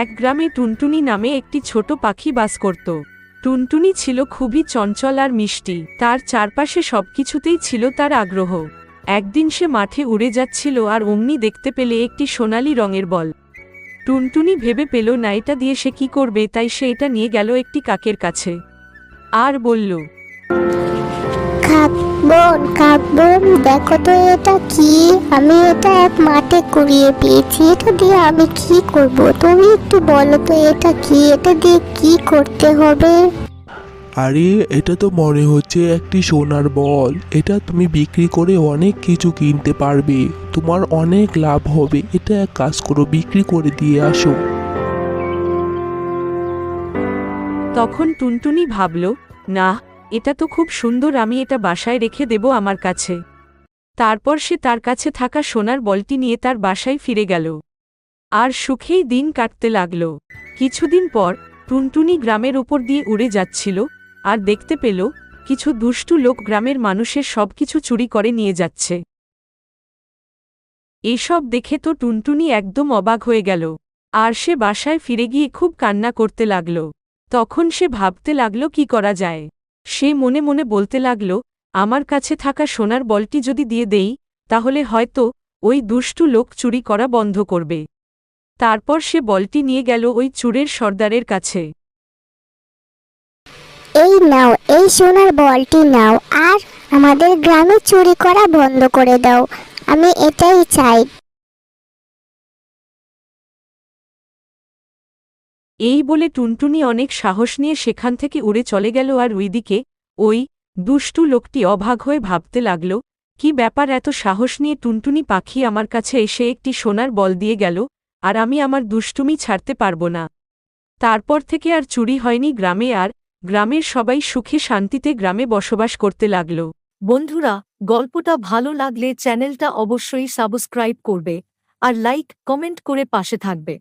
এক গ্রামে টুনটুনি নামে একটি ছোট পাখি বাস করত। টুনটুনি ছিল খুবই চঞ্চল আর মিষ্টি, তার চারপাশে সবকিছুতেই ছিল তার আগ্রহ। একদিন সে মাঠে উড়ে যাচ্ছিল আর অমনি দেখতে পেলে একটি সোনালি রঙের বল। টুনটুনি ভেবে পেল না এটা দিয়ে সে কি করবে? তাই সে এটা নিয়ে গেল একটি কাকের কাছে। আর বলল বোন কাক বোন দেখো তো এটা কি? আমি এটা এক মাঠে কুড়িয়ে পেয়েছি। এটা দিয়ে আমি কি করব? তুমি একটু বলো তো এটা কি? এটা দিয়ে কি করতে হবে? আরে এটা তো মনে হচ্ছে একটি সোনার বল। এটা তুমি বিক্রি করে অনেক কিছু কিনতে পারবে। তোমার অনেক লাভ হবে। এটা এক কাজ করো বিক্রি করে দিয়ে আসো। তখন টুনটুনি ভাবল না এটা তো খুব সুন্দর, আমি এটা বাসায় রেখে দেব আমার কাছে। তারপর সে তার কাছে থাকা সোনার বলটি নিয়ে তার বাসায় ফিরে গেল। আর সুখেই দিন কাটতে লাগল। কিছুদিন পর টুনটুনি গ্রামের উপর দিয়ে উড়ে যাচ্ছিল, আর দেখতে পেল কিছু দুষ্টু লোক গ্রামের মানুষের সবকিছু চুরি করে নিয়ে যাচ্ছে। এসব দেখে তো টুনটুনি একদম অবাক হয়ে গেল, আর সে বাসায় ফিরে গিয়ে খুব কান্না করতে লাগল। তখন সে ভাবতে লাগল, কি করা যায়? সে মনে মনে বলতে লাগল, আমার কাছে থাকা সোনার বলটি যদি দিয়ে দেই, তাহলে হয়তো ওই দুষ্টু লোক চুরি করা বন্ধ করবে। তারপর সে বলটি নিয়ে গেল ওই চুরের সর্দারের কাছে। এই নাও, এই সোনার বলটি নাও, আর আমাদের গ্রামে চুরি করা বন্ধ করে দাও। আমি এটাই চাই। এই বলে টুনটুনি অনেক সাহস নিয়ে সেখান থেকে উড়ে চলে গেল আর ওইদিকে, ওই দুষ্টু লোকটি অভাগ হয়ে ভাবতে লাগল, কি ব্যাপার এত সাহস নিয়ে টুনটুনি পাখি আমার কাছে এসে একটি সোনার বল দিয়ে গেল, আর আমি আমার দুষ্টুমি ছাড়তে পারব না। তারপর থেকে আর চুরি হয়নি গ্রামে আর গ্রামের সবাই সুখে শান্তিতে গ্রামে বসবাস করতে লাগল। বন্ধুরা, গল্পটা ভালো লাগলে চ্যানেলটা অবশ্যই সাবস্ক্রাইব করবে, আর লাইক, কমেন্ট করে পাশে থাকবে।